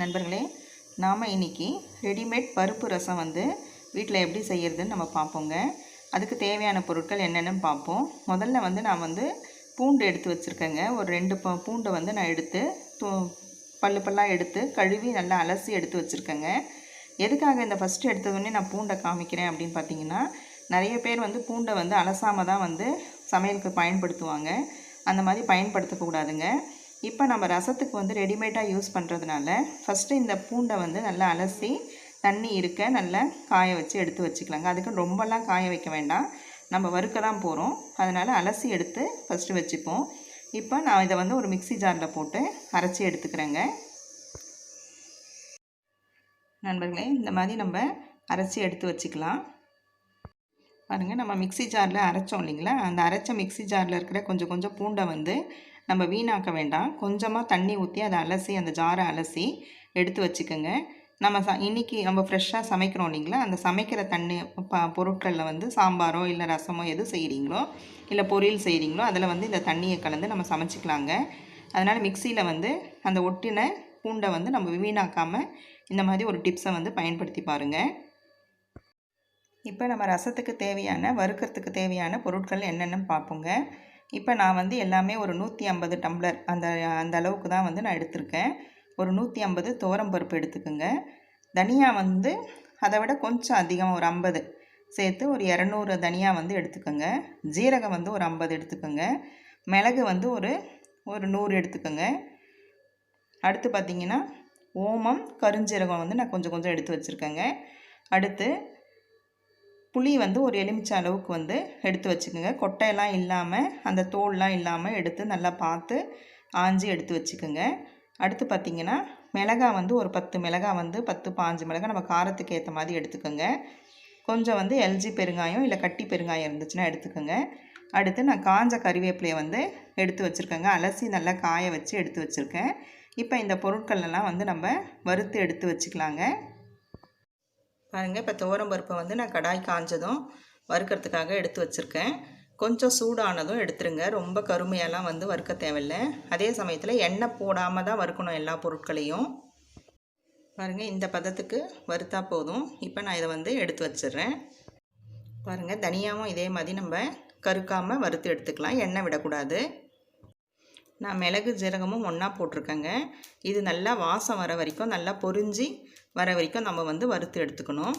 நண்பர்களே நாம் இன்றைக்கி ரெடிமேட் பருப்பு ரசம் வந்து வீட்டில் எப்படி செய்கிறதுன்னு நம்ம பார்ப்போங்க. அதுக்கு தேவையான பொருட்கள் என்னென்னு பார்ப்போம். முதல்ல வந்து நான் வந்து பூண்டு எடுத்து வச்சுருக்கேங்க. ஒரு ரெண்டு ப பூண்டை வந்து நான் எடுத்து தூ பல்லு பல்லாக எடுத்து கழுவி நல்லா அலசி எடுத்து வச்சுருக்கேங்க. எதுக்காக இந்த ஃபஸ்ட்டு எடுத்ததுன்னே நான் பூண்டை காமிக்கிறேன் அப்படின்னு பார்த்தீங்கன்னா நிறைய பேர் வந்து பூண்டை வந்து அலசாமல் தான் வந்து சமையலுக்கு பயன்படுத்துவாங்க. அந்த மாதிரி பயன்படுத்தக்கூடாதுங்க. இப்போ நம்ம ரசத்துக்கு வந்து ரெடிமேடாக யூஸ் பண்ணுறதுனால ஃபஸ்ட்டு இந்த பூண்டை வந்து நல்லா அலசி தண்ணி இருக்க நல்லா காய வச்சு எடுத்து வச்சுக்கலாங்க. அதுக்கு ரொம்பலாம் காய வைக்க வேண்டாம். நம்ம வறுக்க தான் போகிறோம். அதனால் அலசி எடுத்து ஃபஸ்ட்டு வச்சுப்போம். இப்போ நான் இதை வந்து ஒரு மிக்ஸி ஜாரில் போட்டு அரைச்சி எடுத்துக்கிறேங்க. நண்பர்களே இந்த மாதிரி நம்ம அரைச்சி எடுத்து வச்சுக்கலாம். பாருங்கள் நம்ம மிக்ஸி ஜாரில் அரைச்சோம் இல்லைங்களா? அந்த அரைச்ச மிக்ஸி ஜாரில் இருக்கிற கொஞ்சம் கொஞ்சம் பூண்டை வந்து நம்ம வீணாக்க வேண்டாம். கொஞ்சமாக தண்ணி ஊற்றி அதை அலசி அந்த ஜாரை அலசி எடுத்து வச்சுக்கோங்க. நம்ம ச இன்றைக்கி நம்ம ஃப்ரெஷ்ஷாக சமைக்கிறோம் இல்லைங்களா? அந்த சமைக்கிற தண்ணி ப பொருட்களில் வந்து சாம்பாரோ இல்லை ரசமோ எது செய்கிறீங்களோ இல்லை பொரியல் செய்கிறீங்களோ அதில் வந்து இந்த தண்ணியை கலந்து நம்ம சமைச்சிக்கலாங்க. அதனால் மிக்சியில் வந்து அந்த ஒட்டின பூண்டை வந்து நம்ம வீணாக்காமல் இந்த மாதிரி ஒரு டிப்ஸை வந்து பயன்படுத்தி பாருங்கள் இப்போ நம்ம ரசத்துக்கு தேவையான வறுக்கிறதுக்கு தேவையான பொருட்கள் என்னென்னு பார்ப்போங்க. இப்போ நான் வந்து எல்லாமே ஒரு நூற்றி ஐம்பது டம்ளர். அந்த அந்த அளவுக்கு தான் வந்து நான் எடுத்திருக்கேன். ஒரு நூற்றி ஐம்பது பருப்பு எடுத்துக்கோங்க. தனியா வந்து அதை விட கொஞ்சம் அதிகம் ஒரு ஐம்பது சேர்த்து ஒரு இரநூறு தனியா வந்து எடுத்துக்கோங்க. ஜீரகம் வந்து ஒரு ஐம்பது எடுத்துக்கோங்க. மிளகு வந்து ஒரு ஒரு நூறு எடுத்துக்கோங்க. அடுத்து பார்த்திங்கன்னா ஓமம் கருஞ்சீரகம் வந்து நான் கொஞ்சம் கொஞ்சம் எடுத்து வச்சுருக்கேங்க. அடுத்து புளி வந்து ஒரு எலுமிச்சை அளவுக்கு வந்து எடுத்து வச்சுக்கோங்க. கொட்டையெல்லாம் இல்லாமல் அந்த தோல்லாம் இல்லாமல் எடுத்து நல்லா பார்த்து ஆஞ்சி எடுத்து வச்சுக்கோங்க. அடுத்து பார்த்திங்கன்னா மிளகா வந்து ஒரு பத்து மிளகா வந்து பத்து பாஞ்சு மிளகா நம்ம காரத்துக்கு ஏற்ற மாதிரி எடுத்துக்கோங்க. கொஞ்சம் வந்து எல்ஜி பெருங்காயம் இல்லை கட்டி பெருங்காயம் இருந்துச்சுன்னா எடுத்துக்கோங்க. அடுத்து நான் காஞ்ச கறிவேப்பிலையை வந்து எடுத்து வச்சுருக்கேங்க. அலசி நல்லா காய வச்சு எடுத்து வச்சுருக்கேன். இப்போ இந்த பொருட்களெல்லாம் வந்து நம்ம வறுத்து எடுத்து வச்சுக்கலாங்க. பாருங்கள் இப்போ துவரம் பருப்பை வந்து நான் கடாய் காஞ்சதும் வறுக்கிறதுக்காக எடுத்து வச்சுருக்கேன். கொஞ்சம் சூடானதும் எடுத்துருங்க. ரொம்ப கருமையெல்லாம் வந்து வறுக்க தேவையில்லை. அதே சமயத்தில் எண்ணெய் போடாமல் தான் வறுக்கணும் எல்லா பொருட்களையும். பாருங்கள் இந்த பதத்துக்கு வறுத்தா போதும். இப்போ நான் இதை வந்து எடுத்து வச்சிடுறேன். பாருங்கள் தனியாகவும் இதே மாதிரி நம்ம கருக்காமல் வறுத்து எடுத்துக்கலாம். எண்ணெய் விடக்கூடாது. நான் மிளகு ஜீரகமும் ஒன்றா போட்டிருக்கேங்க. இது நல்லா வாசம் வர வரைக்கும் நல்லா பொரிஞ்சு வர வரைக்கும் நம்ம வந்து வறுத்து எடுத்துக்கணும்.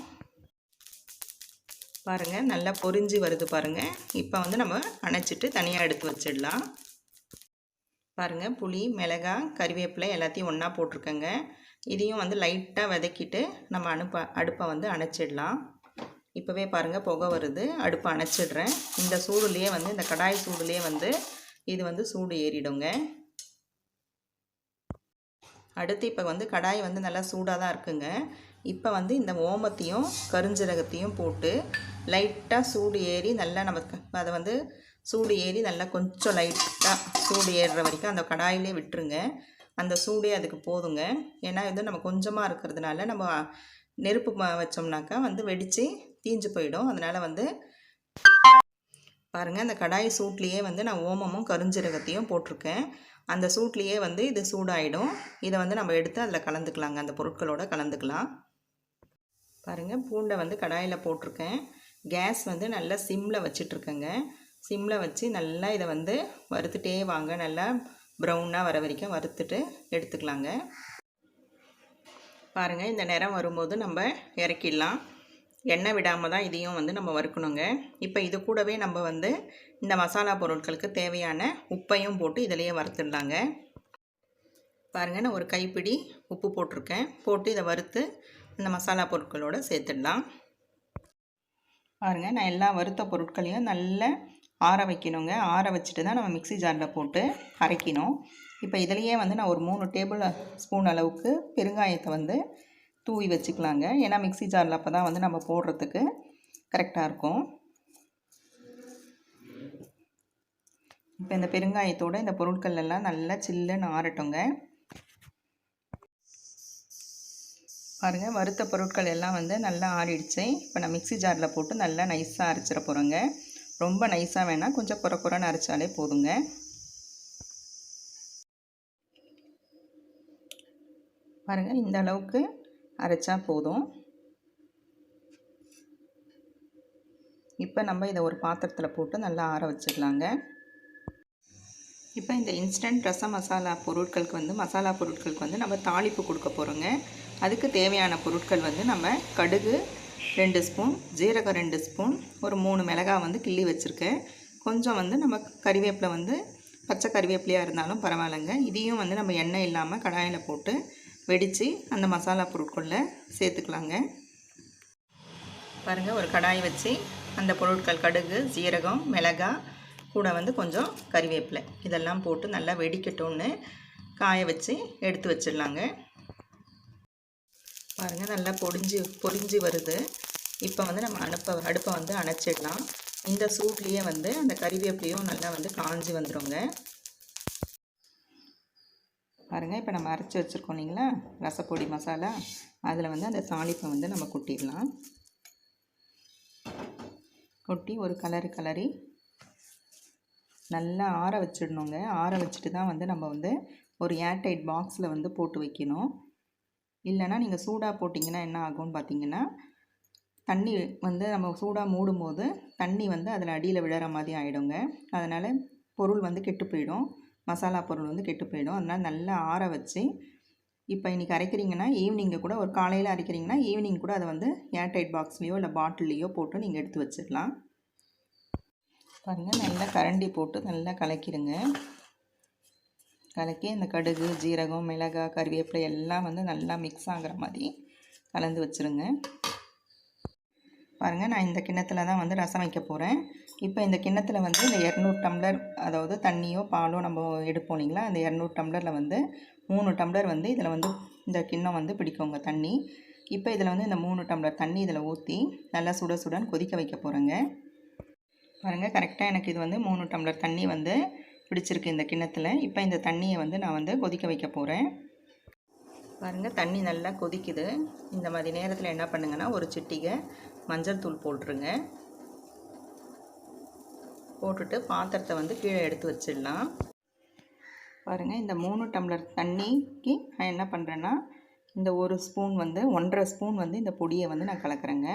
பாருங்கள் நல்லா பொரிஞ்சு வருது பாருங்கள் இப்போ வந்து நம்ம அணைச்சிட்டு தனியாக எடுத்து வச்சிடலாம். பாருங்கள் புளி மிளகாய் கறிவேப்பிலை எல்லாத்தையும் ஒன்றா போட்டிருக்கேங்க. இதையும் வந்து லைட்டாக விதக்கிட்டு நம்ம அனுப்ப அடுப்பை வந்து அணைச்சிடலாம். இப்போவே பாருங்கள் புகை வருது. அடுப்பை அணைச்சிடுறேன். இந்த சூடுலேயே வந்து இந்த கடாய் சூடுலேயே வந்து இது வந்து சூடு ஏறிடுங்க. அடுத்து இப்போ வந்து கடாய் வந்து நல்லா சூடாக தான் இருக்குங்க. இப்போ வந்து இந்த ஓமத்தையும் கருஞ்சீரகத்தையும் போட்டு லைட்டாக சூடு ஏறி நல்லா நமக்கு அதை வந்து சூடு ஏறி நல்லா கொஞ்சம் லைட்டாக சூடு ஏறுற வரைக்கும் அந்த கடாயிலே விட்டுருங்க. அந்த சூடே அதுக்கு போதுங்க. ஏன்னா இது நம்ம கொஞ்சமாக இருக்கிறதுனால நம்ம நெருப்பு வச்சோம்னாக்கா வந்து வெடித்து தீஞ்சு போயிடும். அதனால் வந்து பாருங்கள் அந்த கடாய் சூட்லேயே வந்து நான் ஓமமும் கருஞ்சீரகத்தையும் போட்டிருக்கேன். அந்த சூட்லேயே வந்து இது சூடாயிடும். இதை வந்து நம்ம எடுத்து அதில் கலந்துக்கலாங்க. அந்த பொருட்களோடு கலந்துக்கலாம். பாருங்கள் பூண்டை வந்து கடாயில் போட்டிருக்கேன். கேஸ் வந்து நல்லா சிம்மில் வச்சிட்ருக்கேங்க. சிம்மில் வச்சு நல்லா இதை வந்து வறுத்துட்டே வாங்க. நல்லா ப்ரௌனாக வர வரைக்கும் வறுத்துட்டு எடுத்துக்கலாங்க. பாருங்கள் இந்த நேரம் வரும்போது நம்ம இறக்கிடலாம். எண்ணெய் விடாமல் தான் இதையும் வந்து நம்ம வறுக்கணுங்க. இப்போ இது கூடவே நம்ம வந்து இந்த மசாலா பொருட்களுக்கு தேவையான உப்பையும் போட்டு இதிலையே வறுத்துடலாங்க. பாருங்கள் நான் ஒரு கைப்பிடி உப்பு போட்டிருக்கேன். போட்டு இதை வறுத்து இந்த மசாலா பொருட்களோடு சேர்த்துடலாம். பாருங்கள் நான் எல்லா வறுத்த பொருட்களையும் நல்லா ஆற வைக்கணுங்க. ஆற வச்சுட்டு தான் நம்ம மிக்சி ஜாரில் போட்டு அரைக்கணும். இப்போ இதிலையே வந்து நான் ஒரு மூணு டேபிள் ஸ்பூன் அளவுக்கு பெருங்காயத்தை வந்து தூவி வச்சுக்கலாங்க. ஏன்னா மிக்சி ஜாரில் அப்போ தான் வந்து நம்ம போடுறதுக்கு கரெக்டாக இருக்கும். இப்போ இந்த பெருங்காயத்தோடு இந்த பொருட்கள் எல்லாம் நல்லா சில்லுன்னு ஆறட்டுங்க. பாருங்கள் வறுத்த பொருட்கள் எல்லாம் வந்து நல்லா ஆறிடுச்சு. இப்போ நான் மிக்சி ஜாரில் போட்டு நல்லா நைஸாக அரைச்சிட போகிறோங்க ரொம்ப நைஸாக வேணால் கொஞ்சம் குறை குறைன்னு அரைச்சாலே போதுங்க. பாருங்கள் இந்த அளவுக்கு அரைச்சா போதும். இப்போ நம்ம இதை ஒரு பாத்திரத்தில் போட்டு நல்லா ஆற வச்சுக்கலாங்க. இப்போ இந்த இன்ஸ்டன்ட் ரசம் மசாலா பொருட்களுக்கு வந்து மசாலா பொருட்களுக்கு வந்து நம்ம தாளிப்பு கொடுக்க போகிறோங்க அதுக்கு தேவையான பொருட்கள் வந்து நம்ம கடுகு ரெண்டு ஸ்பூன் ஜீரகம் ரெண்டு ஸ்பூன் ஒரு மூணு மிளகாய் வந்து கிள்ளி வச்சுருக்கேன். கொஞ்சம் வந்து நம்ம கறிவேப்பிலை வந்து பச்சை கறிவேப்பிலையாக இருந்தாலும் பரவாயில்லைங்க. இதையும் வந்து நம்ம எண்ணெய் இல்லாமல் கடாயில் போட்டு வெடித்து அந்த மசாலா பொருட்களில் சேர்த்துக்கலாங்க. பாருங்கள் ஒரு கடாய் வச்சு அந்த பொருட்கள் கடுகு சீரகம் மிளகாய் கூட வந்து கொஞ்சம் கறிவேப்பிலை இதெல்லாம் போட்டு நல்லா வெடிக்கட்டும்னு காய வச்சு எடுத்து வச்சிடலாங்க. பாருங்கள் நல்லா பொடிஞ்சு பொரிஞ்சு வருது. இப்போ வந்து நம்ம அனுப்ப அடுப்பை வந்து அணைச்சிடலாம். இந்த சூட்லேயே வந்து அந்த கறிவேப்பிலையும் நல்லா வந்து காஞ்சி வந்துடுங்க பாருங்கள் இப்போ நம்ம அரைச்சி வச்சுருக்கோம் இல்லைங்களா? ரசப்பொடி மசாலா. அதில் வந்து அந்த தாளிப்பை வந்து நம்ம கொட்டிடலாம். கொட்டி ஒரு கலரு கலரி நல்லா ஆற வச்சிடணுங்க. ஆற வச்சுட்டு தான் வந்து நம்ம வந்து ஒரு ஏர்டைட் பாக்ஸில் வந்து போட்டு வைக்கணும். இல்லைன்னா நீங்கள் சூடாக போட்டிங்கன்னா என்ன ஆகும்னு பார்த்தீங்கன்னா தண்ணி வந்து நம்ம சூடாக மூடும் போது தண்ணி வந்து அதில் அடியில் விழற மாதிரி ஆகிடுங்க அதனால் பொருள் வந்து கெட்டு போயிடும். மசாலா பொருள் வந்து கெட்டு போயிடும். அதனால் நல்லா ஆற வச்சு இப்போ இன்றைக்கி அரைக்கிறீங்கன்னா ஈவினிங்கை கூட ஒரு காலையில் அரைக்கிறீங்கன்னா ஈவினிங் கூட அதை வந்து ஏர்டைட் பாக்ஸ்லேயோ இல்லை பாட்டில்லையோ போட்டு நீங்கள் எடுத்து வச்சிடலாம் பாருங்கள் நல்லா கரண்டி போட்டு நல்லா கலக்கிடுங்க கலக்கி இந்த கடுகு ஜீரகம் மிளகாய் கறிவேப்பிலை எல்லாம் வந்து நல்லா மிக்ஸ் ஆகிற மாதிரி கலந்து வச்சுருங்க. பாருங்கள் நான் இந்த கிண்ணத்தில் தான் வந்து ரசம் வைக்க போகிறேன் இப்போ இந்த கிண்ணத்தில் வந்து இந்த இரநூறு டம்ளர் அதாவது தண்ணியோ பாலோ நம்ம எடுப்போம் இல்லைங்களா? அந்த இரநூறு டம்ளரில் வந்து மூணு டம்ளர் வந்து இதில் வந்து இந்த கிண்ணம் வந்து பிடிக்குங்க தண்ணி. இப்போ இதில் வந்து இந்த மூணு டம்ளர் தண்ணி இதில் ஊற்றி நல்லா சுட சுடன் கொதிக்க வைக்க போகிறேங்க பாருங்கள் கரெக்டாக எனக்கு இது வந்து மூணு டம்ளர் தண்ணி வந்து பிடிச்சிருக்கு இந்த கிண்ணத்தில். இப்போ இந்த தண்ணியை வந்து நான் வந்து கொதிக்க வைக்க போகிறேன் பாருங்கள் தண்ணி நல்லா கொதிக்குது. இந்த மாதிரி நேரத்தில் என்ன பண்ணுங்கன்னா ஒரு சிட்டிகை மஞ்சள் தூள் போட்டுருங்க. போட்டுட்டு பாத்திரத்தை வந்து கீழே எடுத்து வச்சிடலாம். பாருங்கள் இந்த மூணு டம்ளர் தண்ணிக்கு நான் என்ன பண்ணுறேன்னா இந்த ஒரு ஸ்பூன் வந்து ஒன்றரை ஸ்பூன் வந்து இந்த பொடியை வந்து நான் கலக்கிறேங்க.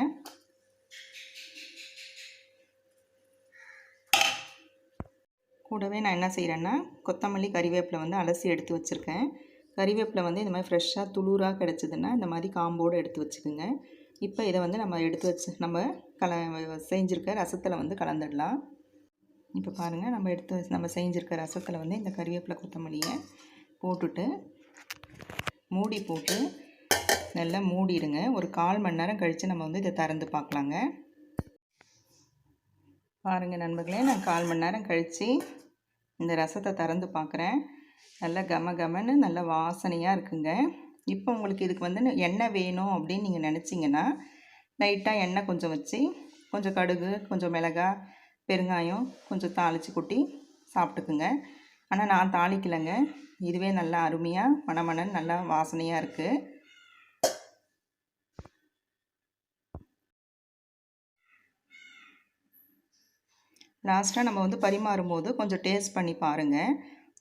கூடவே நான் என்ன செய்கிறேன்னா கொத்தமல்லி கறிவேப்பிலை வந்து அலசி எடுத்து வச்சுருக்கேன். கறிவேப்பிலை வந்து இந்த மாதிரி ஃப்ரெஷ்ஷாக துளுராக கிடச்சிதுன்னா இந்த மாதிரி காம்போடு எடுத்து வச்சுக்கோங்க. இப்போ இதை வந்து நம்ம எடுத்து வச்சு நம்ம கல செஞ்சுருக்க ரசத்தில் வந்து கலந்துடலாம். இப்போ பாருங்கள் நம்ம எடுத்து நம்ம செஞ்சுருக்க ரசத்தில் வந்து இந்த கறிவேப்பிலை கொத்தமல்லியை போட்டுட்டு மூடி போட்டு நல்லா மூடிடுங்க. ஒரு கால் மணி நேரம் கழித்து நம்ம வந்து இதை திறந்து பார்க்கலாங்க. பாருங்கள் நண்பர்களே நான் கால் மணி நேரம் கழித்து இந்த ரசத்தை திறந்து பார்க்குறேன். நல்லா கம கமன்னு நல்ல வாசனையாக இருக்குங்க. இப்போ உங்களுக்கு இதுக்கு வந்து எண்ணெய் வேணும் அப்படின்னு நீங்கள் நினச்சிங்கன்னா லைட்டாக எண்ணெய் கொஞ்சம் வச்சு கொஞ்சம் கடுகு கொஞ்சம் மிளகாய் பெருங்காயம் கொஞ்சம் தாளித்து கொட்டி சாப்பிட்டுக்குங்க. ஆனால் நான் தாளிக்கலைங்க. இதுவே நல்லா அருமையாக மணமணன் நல்லா வாசனையாக இருக்குது லாஸ்ட்டாக நம்ம வந்து பரிமாறும்போது கொஞ்சம் டேஸ்ட் பண்ணி பாருங்கள்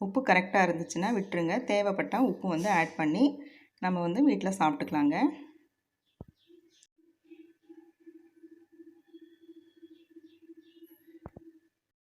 உப்பு கரெக்டாக இருந்துச்சுன்னா விட்டுருங்க. தேவைப்பட்டால் உப்பு வந்து ஆட் பண்ணி நம்ம வந்து வீட்டில் சாப்பிட்டுக்கலாங்க.